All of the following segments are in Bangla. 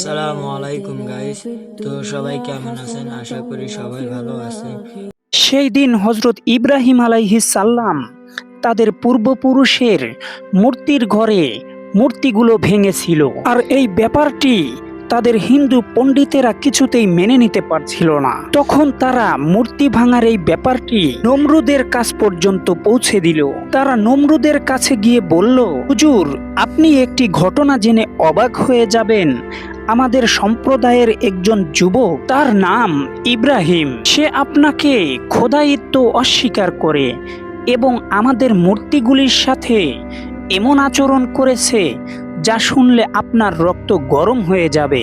আসসালামু আলাইকুম গাইস তো সবাই কেমন আছেন? আশা করি সবাই ভালো আছেন। সেই দিন হজরত ইব্রাহিম আলাইহিস সাল্লাম তাদের পূর্বপুরুষের মূর্তির ঘরে মূর্তিগুলো ভেঙেছিল। আর এই ব্যাপারটি তাদের হিন্দু পণ্ডিতেরা কিছুতেই মেনে নিতে পারছিল না। তখন তারা মূর্তি ভাঙার এই ব্যাপারটি নমরুদের কাছ পর্যন্ত পৌঁছে দিল। তারা নমরুদের কাছে গিয়ে বলল, হুজুর, আপনি একটি ঘটনা জেনে অবাক হয়ে যাবেন। আমাদের সম্প্রদায়ের একজন যুবক, তার নাম ইব্রাহিম। সে আপনাকে খোদায়িত্ব অস্বীকার করে এবং আমাদের মূর্তিগুলির সাথে এমন আচরণ করেছে যা শুনলে আপনার রক্ত গরম হয়ে যাবে।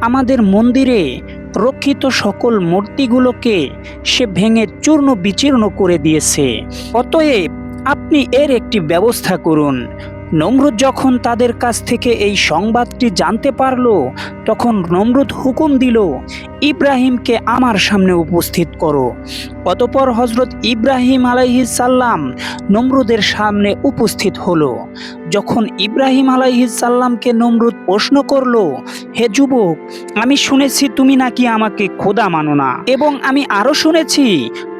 আমাদের মন্দিরে রক্ষিত সকল মূর্তিগুলোকে সে ভেঙে চূর্ণ বিচীর্ণ করে দিয়েছে। অতএব আপনি এর একটি ব্যবস্থা করুন। নমরুদ যখন তাদের কাছ থেকে এই সংবাদটি জানতে পারল, তখন নমরুদ হুকুম দিল, ইব্রাহিমকে আমার সামনে উপস্থিত করো। অতপর হজরত ইব্রাহিম আলাইহিস সাল্লাম নমরুদের সামনে উপস্থিত হলো। যখন ইব্রাহিম আলাইহিস সাল্লামকে নমরুদ প্রশ্ন করল, হে যুবক, আমি শুনেছি তুমি নাকি আমাকে খোদা মানো না, এবং আমি আরও শুনেছি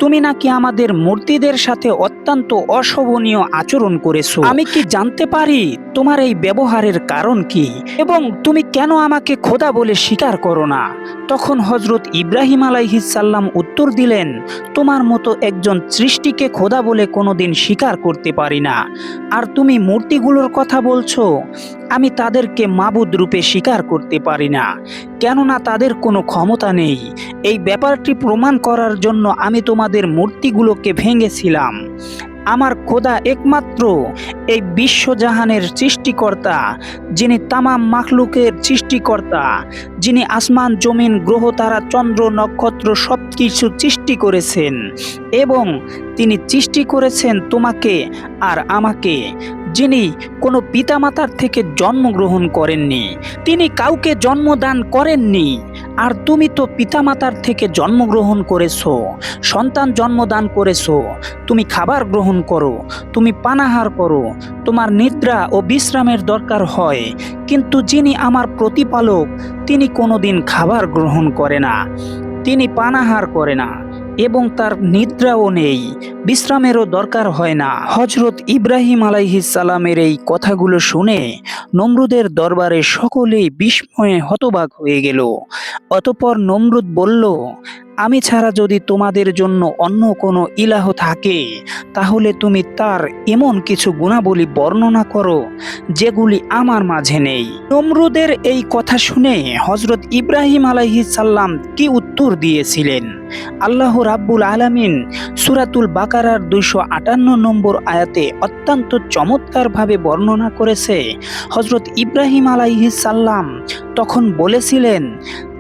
তুমি নাকি আমাদের মূর্তিদের সাথে অত্যন্ত অশোভনীয় আচরণ করেছ। আমি কি জানতে পারি তোমার এই ব্যবহারের কারণ কি? এবং তুমি কেন আমাকে খোদা বলে স্বীকার করো না? তখন হজরত ইব্রাহিম আলাইহিস সাল্লাম উত্তর দিলেন, তোমার মতো একজন সৃষ্টিকে খোদা বলে কোনোদিন স্বীকার করতে পারি না। আর তুমি মূর্তিগুলোর কথা বলছো? আমি তাদেরকে মাবুদ রূপে স্বীকার করতে পারি না। কেননা তাদের কোনো ক্ষমতা নেই। এই ব্যাপারটি প্রমাণ করার জন্য আমি তোমাদের মূর্তিগুলোকে ভেঙেছিলাম। আমার খোদা একমাত্র এই বিশ্বজাহানের সৃষ্টিকর্তা, যিনি তামাম মাখলুকের সৃষ্টিকর্তা, যিনি আসমান, জমিন, গ্রহ, তারা, চন্দ্র, নক্ষত্র সব কিছু সৃষ্টি করেছেন এবং তিনি সৃষ্টি করেছেন তোমাকে আর আমাকে। যিনি কোনো পিতামাতার থেকে জন্মগ্রহণ করেননি, তিনি কাউকে জন্মদান করেননি। আর তুমি তো পিতামাতার থেকে জন্মগ্রহণ করেছ, সন্তান জন্মদান করেছ, তুমি খাবার গ্রহণ করো, তুমি পানাহার করো, তোমার নিদ্রা ও বিশ্রামের দরকার হয়। কিন্তু যিনি আমার প্রতিপালক, তিনি কোনোদিন খাবার গ্রহণ করে না, তিনি পানাহার করে না, এবং তার নিদ্রাও নেই। বিশ্রামেরও দরকার হয় না। হজরত ইব্রাহিম সালামের এই কথাগুলো শুনে নমরুদের দরবারে সকলেই বিস্ময়ে হতবাক হয়ে গেল। অতপর নমরুদ বলল, আমি ছাড়া যদি তোমাদের জন্য অন্য কোনো ইলাহ থাকে, তাহলে তুমি তার এমন কিছু গুণাবলী বর্ণনা করো, যেগুলি আমার মাঝে নেই। নমরুদের এই কথা শুনে হজরত ইব্রাহিম আলাইহিস সাল্লাম কি উত্তর দিয়েছিলেন? আল্লাহ রাব্বুল আলামিন সুরাতুল বাকারার দুইশো আটান্ন নম্বর আয়াতে অত্যন্ত চমৎকারভাবে বর্ণনা করেছে হজরত ইব্রাহিম আলাইহিস সাল্লাম। তখন বলেছিলেন,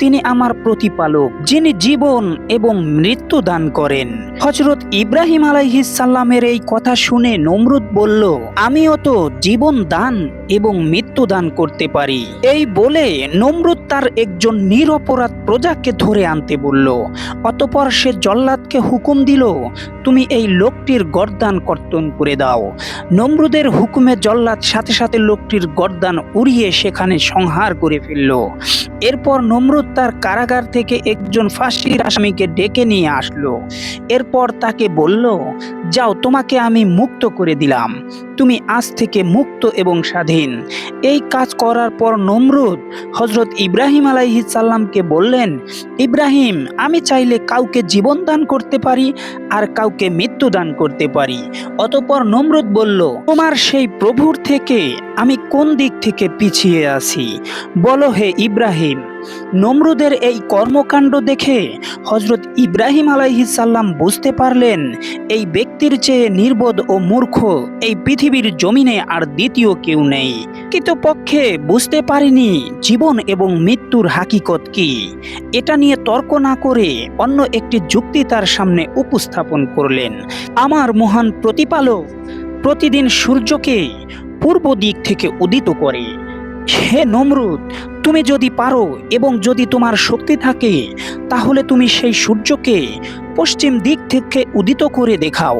তিনি আমার প্রতিপালক, যিনি জীবন এবং মৃত্যু দান করেন। হজরত ইব্রাহিম আলাইহিস সাল্লামের এই কথা শুনে নমরুদ বলল, আমিও তো জীবন দান এবং মৃত্যু দান করতে পারি। এই বলে নমরুদ তার একজন নিরপরাধ প্রজাকে ধরে আনতে বলল, অতপর সে জল্লাদকে হুকুম দিল তুমি এই লোকটির গর্দান কর্তন করে দাও। নমরুদের হুকুমে জল্লাদ সাথে সাথে লোকটির গর্দান উড়িয়ে সেখানে সংহার করে ফেলল। এরপর নমরুদ তার কারাগার থেকে একজন ফাঁসির আসামিকে ডেকে নিয়ে আসলো। এরপর তাকে বলল, যাও, তোমাকে আমি মুক্ত করে দিলাম। তুমি আজ থেকে মুক্ত এবং স্বাধীন। এই কাজ করার পর নমরুদ হজরত ইব্রাহিম আলাইহিস সাল্লামকে বললেন, ইব্রাহিম, আমি চাইলে কাউকে জীবন দান করতে পারি আর কাউকে মৃত্যু দান করতে পারি। অতপর নমরুদ বলল, তোমার সেই প্রভুর থেকে আমি কোন দিক থেকে পিছিয়ে আছি? বলো হে ইব্রাহিম। নমরুদের এই কর্মকাণ্ড দেখে হজরত ইব্রাহিম আলাইহিসাল্লাম বুঝতে পারলেন, এই ব্যক্তির চেয়ে নির্বোধ ও মূর্খ এই পৃথিবীর জমিনে আর দ্বিতীয় কেউ নেই। কিন্তু পক্ষে বুঝতে পারিনি জীবন এবং মৃত্যুর হাকিকত কি। এটা নিয়ে তর্ক না করে অন্য একটি যুক্তি তার সামনে উপস্থাপন করলেন। আমার মহান প্রতিপালক প্রতিদিন সূর্যকে পূর্ব দিক থেকে উদিত করে। হে নমরুদ তুমি যদি পারো এবং যদি তোমার শক্তি থাকে, তাহলে তুমি সেই সূর্যকে পশ্চিম দিক থেকে উদিত করে দেখাও।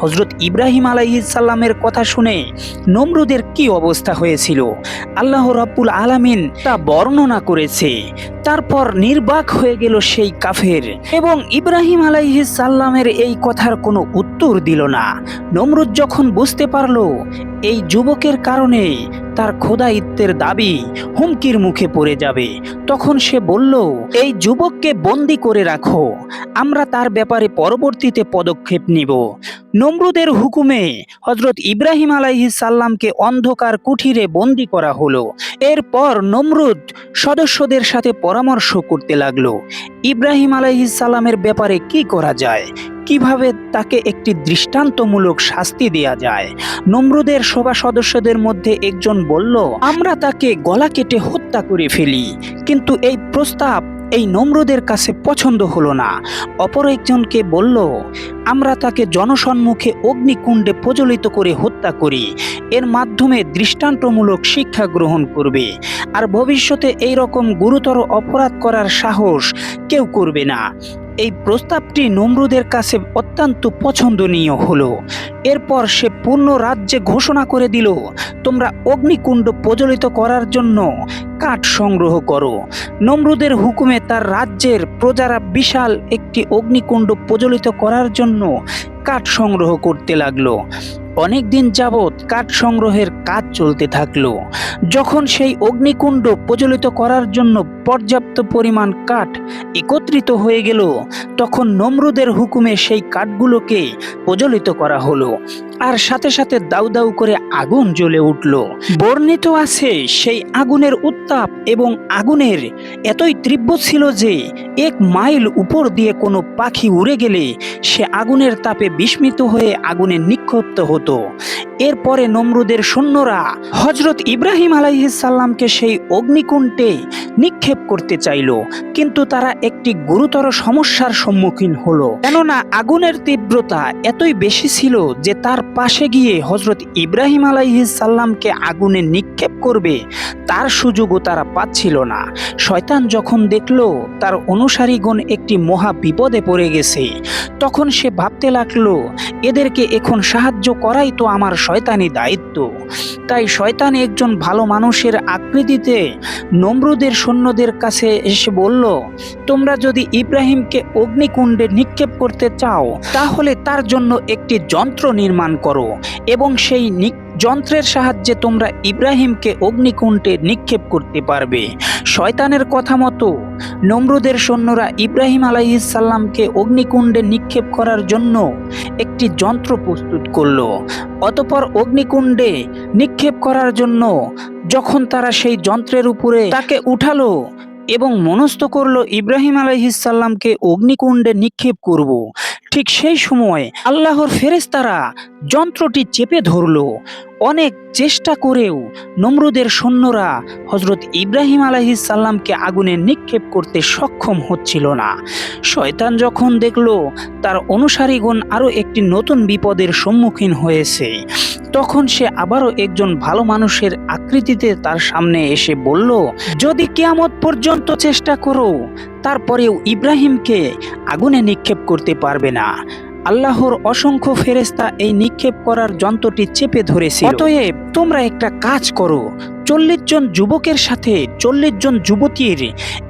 হজরত ইব্রাহিম আলাইসাল্লামের কথা শুনে নমরুদের কি অবস্থা হয়েছিল? আল্লাহ রাব্বুল আলামিন তা বর্ণনা করেছে। তারপর নির্বাক হয়ে গেল সেই কাফের এবং ইব্রাহিম আলাইহিসাল্লামের এই কথার কোনো উত্তর দিল না। নমরুদ যখন বুঝতে পারল, এই যুবকের কারণে তার খোদাইত্বের দাবি হুমকির মুখে পড়ে যাবে। তখন সে বলল, এই যুবককে বন্দি করে রাখো। আমরা তার ব্যাপারে পরবর্তীতে পদক্ষেপ নিব। নমরুদের হুকুমে হজরত ইব্রাহিম আলাইহিস সাল্লামকে অন্ধকার কুঠিরে বন্দি করা হলো। এরপর নমরুদ সদস্যদের সাথে পরামর্শ করতে লাগল। ইব্রাহিম আলাইহিস সাল্লামের ব্যাপারে কি করা যায়? কীভাবে তাকে একটি দৃষ্টান্তমূলক শাস্তি দেয়া যায়? নমরুদের সভা সদস্যদের মধ্যে একজন বলল, আমরা তাকে গলা কেটে হত্যা করে ফেলি, কিন্তু এই প্রস্তাব এই নমরুদের কাছে পছন্দ হলো না। অপর একজনকে বলল, আমরা তাকে জনসম্মুখে অগ্নিকুণ্ডে প্রজ্বলিত করে হত্যা করি। এর মাধ্যমে দৃষ্টান্তমূলক শিক্ষা গ্রহণ করবে, আর ভবিষ্যতে এই রকম গুরুতর অপরাধ করার সাহস কেউ করবে না। এই প্রস্তাবটি নমরুদের কাছে অত্যন্ত পছন্দনীয় হলো। এরপর সে পূর্ণ রাজ্যে ঘোষণা করে দিল, তোমরা অগ্নিকুণ্ড প্রজ্বলিত করার জন্য কাঠ সংগ্রহ করো। নমরুদের হুকুমে তার রাজ্যের প্রজারা বিশাল একটি অগ্নিকুণ্ড প্রজ্বলিত করার জন্য কাঠ সংগ্রহ করতে লাগল। অনেক দিন যাবৎ কাঠ সংগ্রহের কাজ চলতে থাকল। যখন সেই অগ্নিকুণ্ড প্রজ্বলিত করার জন্য পর্যাপ্ত পরিমাণ কাঠ একত্রিত হয়ে গেল, তখন নমরুদের হুকুমে সেই কাঠগুলোকে প্রজ্বলিত করা হলো আর সাথে সাথে দাউ দাউ করে আগুন জ্বলে উঠল। বর্ণিত আছে সেই আগুনের উত্তাপ এবং আগুনের এতই তীব্র ছিল যে এক মাইল উপর দিয়ে কোনো পাখি উড়ে গেলে সে আগুনের তাপে বিস্মিত হয়ে আগুনে নিক্ষিপ্ত হতো। এরপরে নমরুদের সৈন্যরা হজরত ইব্রাহিম আলাইহিসাল্লামকে সেই অগ্নিকুণ্ডে নিক্ষেপ করতে চাইল, কিন্তু তারা একটি গুরুতর সমস্যার সম্মুখীন হলো। কেননা আগুনের তীব্রতা এতই বেশি ছিল যে তার পাশে গিয়ে হজরত ইব্রাহিম আলাইহিসাল্লামকে আগুনে নিক্ষেপ করবে, তার সুযোগও তারা পাচ্ছিল না। শয়তান যখন দেখল তার অনুসারীগণ একটি মহা বিপদে পড়ে গেছে, তখন সে ভাবতে লাগল এদেরকে এখন সাহায্য করাই তো আমার শয়তানি দায়িত্ব। তাই শয়তান একজন ভালো মানুষের আকৃতিতে নম্রুদের সৈন্যদের কাছে এসে বলল, তোমরা যদি ইব্রাহিমকে অগ্নিকুণ্ডে নিক্ষেপ করতে চাও, তাহলে তার জন্য একটি যন্ত্র নির্মাণ করো এবং সেই নিক- যন্ত্রের সাহায্যে তোমরা ইব্রাহিমকে অগ্নিকুণ্ডে নিক্ষেপ করতে পারবে শয়তানের কথা মতো নমরুদের সৈন্যরা ইব্রাহিম আলাইহিসাল্লামকে অগ্নিকুণ্ডে নিক্ষেপ করার জন্য একটি যন্ত্র প্রস্তুত করল অতপর অগ্নিকুণ্ডে নিক্ষেপ করার জন্য যখন তারা সেই যন্ত্রের উপরে তাকে উঠালো এবং মনস্থ করল, ইব্রাহিম আলাইহিসাল্লামকে অগ্নিকুণ্ডে নিক্ষেপ করব। ঠিক সেই সময় আল্লাহর ফেরেশতারা যন্ত্রটি চেপে ধরলো। অনেক চেষ্টা করেও নমরুদের সৈন্যরা হজরত ইব্রাহিম আলাইহিসাল্লামকে আগুনে নিক্ষেপ করতে সক্ষম হচ্ছিল না। শয়তান যখন দেখল, তার অনুসারীগণ আরও একটি নতুন বিপদের সম্মুখীন হয়েছে। তখন সে আবারও একজন ভালো মানুষের আকৃতিতে তার সামনে এসে বলল, যদি কেয়ামত পর্যন্ত চেষ্টা করো তারপরেও ইব্রাহিমকে আগুনে নিক্ষেপ করতে পারবে না। আল্লাহর অসংখ্য ফেরেস্তা এই নিক্ষেপ করার যন্ত্রটি চেপে ধরেছে অতএব তোমরা একটা কাজ করো, চল্লিশ জন যুবকের সাথে চল্লিশ জন যুবতীর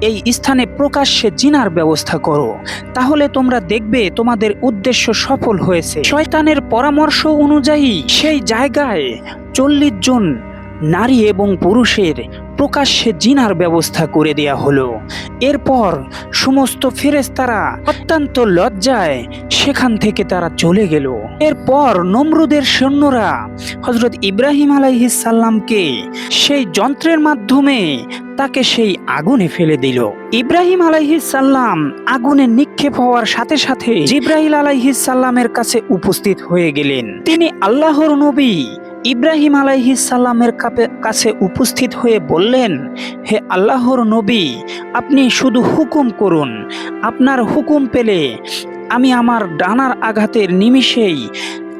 এই স্থানে প্রকাশ্যে জিনার ব্যবস্থা করো। তাহলে তোমরা দেখবে তোমাদের উদ্দেশ্য সফল হয়েছে। শয়তানের পরামর্শ অনুযায়ী সেই জায়গায় চল্লিশ জন নারী এবং পুরুষের প্রকাশ্যে জিনার ব্যবস্থা করে দেয়া হলো। এরপর সমস্ত ফেরেস্তারা অত্যন্ত লজ্জায় সেখান থেকে তারা চলে গেল। এরপর নমরুদের সৈন্যরা হজরত ইব্রাহিম আলাইহিসাল্লামকে সেই যন্ত্রের মাধ্যমে তাকে সেই আগুনে ফেলে দিল। ইব্রাহিম আলাইহিসাল্লাম আগুনে নিক্ষেপ হওয়ার সাথে সাথে জিব্রাহিল আলাইহিসাল্লামের কাছে উপস্থিত হয়ে গেলেন। তিনি আল্লাহর নবী ইব্রাহিম কাপে- কাছে উপস্থিত হয়ে বললেন, হে আল্লাহর নবী, আপনি শুধু হুকুম করুন। আপনার হুকুম পেলে আমি আমার ডানার আঘাতের নিমিষেই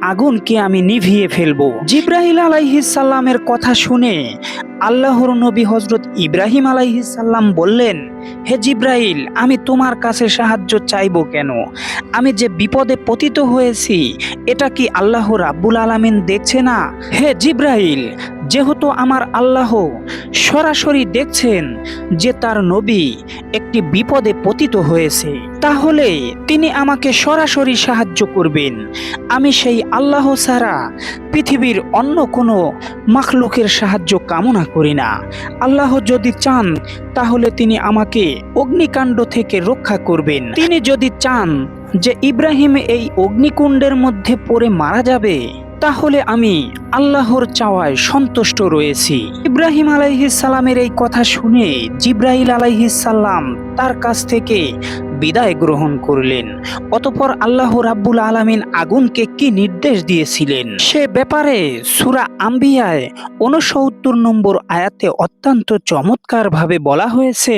আগুনকে আমি নিভিয়ে ফেলব। জিব্রাহিল আলাইহিসাল্লামের কথা শুনে আল্লাহর নবী হজরত ইব্রাহিম আলাইহিসাল্লাম বললেন, হে জিব্রাইল, আমি তোমার কাছে সাহায্য চাইব কেন? আমি যে বিপদে পতিত হয়েছি, এটা কি আল্লাহ রাব্বুল আলামিন দেখছে না? হে জিব্রাইল, যেহেতু আমার আল্লাহ সরাসরি দেখছেন যে তার নবী একটি বিপদে পতিত হয়েছে, তাহলে তিনি আমাকে সরাসরি সাহায্য করবেন। আমি সেই আল্লাহ ছাড়া পৃথিবীর অন্য কোনো মাখলুকের সাহায্য কামনা করি না। আল্লাহ যদি চান, তাহলে তিনি আমাকে অগ্নিকাণ্ড থেকে রক্ষা করবেন। তিনি যদি চান যে ইব্রাহিম এই অগ্নিকুণ্ডের মধ্যে পড়ে মারা যাবে, তাহলে আমি আল্লাহর চাওয়ায় সন্তুষ্ট রয়েছি। ইব্রাহিম আলাইহিসাল্লামের এই কথা শুনে জিব্রাইল আলাইহিসাল্লাম তার কাছ থেকে বিদায় গ্রহণ করলেন। অতপর আল্লাহ রাব্বুল আলামিন আগুনকে কি নির্দেশ দিয়েছিলেন? সে ব্যাপারে সুরা আম্বিয়ায় উনসত্তর নম্বর আয়াতে অত্যন্ত চমৎকারভাবে বলা হয়েছে,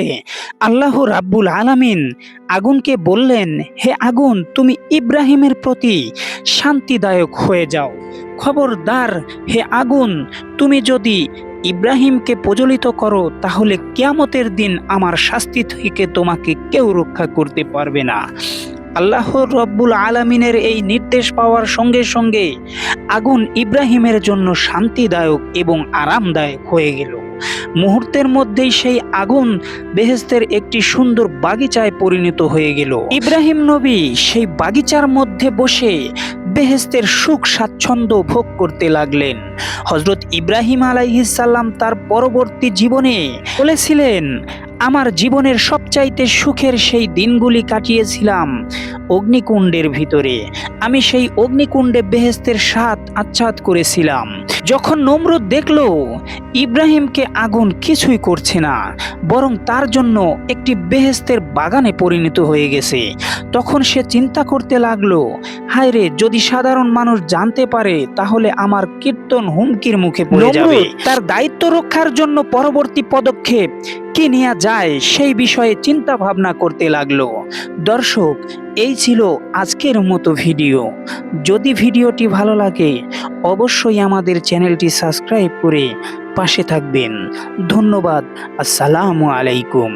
আল্লাহ রাব্বুল আলামিন আগুনকে বললেন, হে আগুন, তুমি ইব্রাহিমের প্রতি শান্তিদায়ক হয়ে যাও। খবরদার, হে আগুন, তুমি যদি ইব্রাহিমকে প্রজ্বলিত করো, তাহলে কিয়ামতের দিন আমার শাস্তি থেকে তোমাকে কেউ রক্ষা করতে পারবে না। আল্লাহ রব্বুল আলমিনের এই নির্দেশ পাওয়ার সঙ্গে সঙ্গে আগুন ইব্রাহিমের জন্য শান্তিদায়ক এবং আরামদায়ক হয়ে গেল। মুহূর্তের মধ্যেই সেই আগুন বেহেস্তের একটি সুন্দর বাগিচায় পরিণত হয়ে গেল। ইব্রাহিম নবী সেই বাগিচার মধ্যে বসে বেহেস্তের সুখ স্বাচ্ছন্দ্য ভোগ করতে লাগলেন। হজরত ইব্রাহিম আলাইহিসাল্লাম তার পরবর্তী জীবনে বলেছিলেন আমার জীবনের সবচাইতে সুখের সেই দিনগুলি কাটিয়েছিলাম অগ্নিকুণ্ডের ভিতরে। আমি সেই অগ্নিকুণ্ডে বেহেস্তের স্বাদ আচ্ছাদ করেছিলাম। যখন নমরুদ দেখল ইব্রাহিমকে আগুন কিছুই করছে না বরং তার জন্য একটি বেহেস্তের বাগানে পরিণত হয়ে গেছে। তখন সে চিন্তা করতে লাগল হায় রে যদি সাধারণ মানুষ জানতে পারে তাহলে আমার কীর্তন হুমকির মুখে পড়ে যাবে। তার দায়িত্ব রক্ষার জন্য পরবর্তী পদক্ষেপ কি নেওয়া যায় সেই বিষয়ে চিন্তা ভাবনা করতে লাগল। দর্শক, এই ছিল আজকের মতো ভিডিও। যদি ভিডিওটি ভালো লাগে, অবশ্যই আমাদের চ্যানেলটি সাবস্ক্রাইব করে পাশে থাকবেন। ধন্যবাদ, আসসালামু আলাইকুম।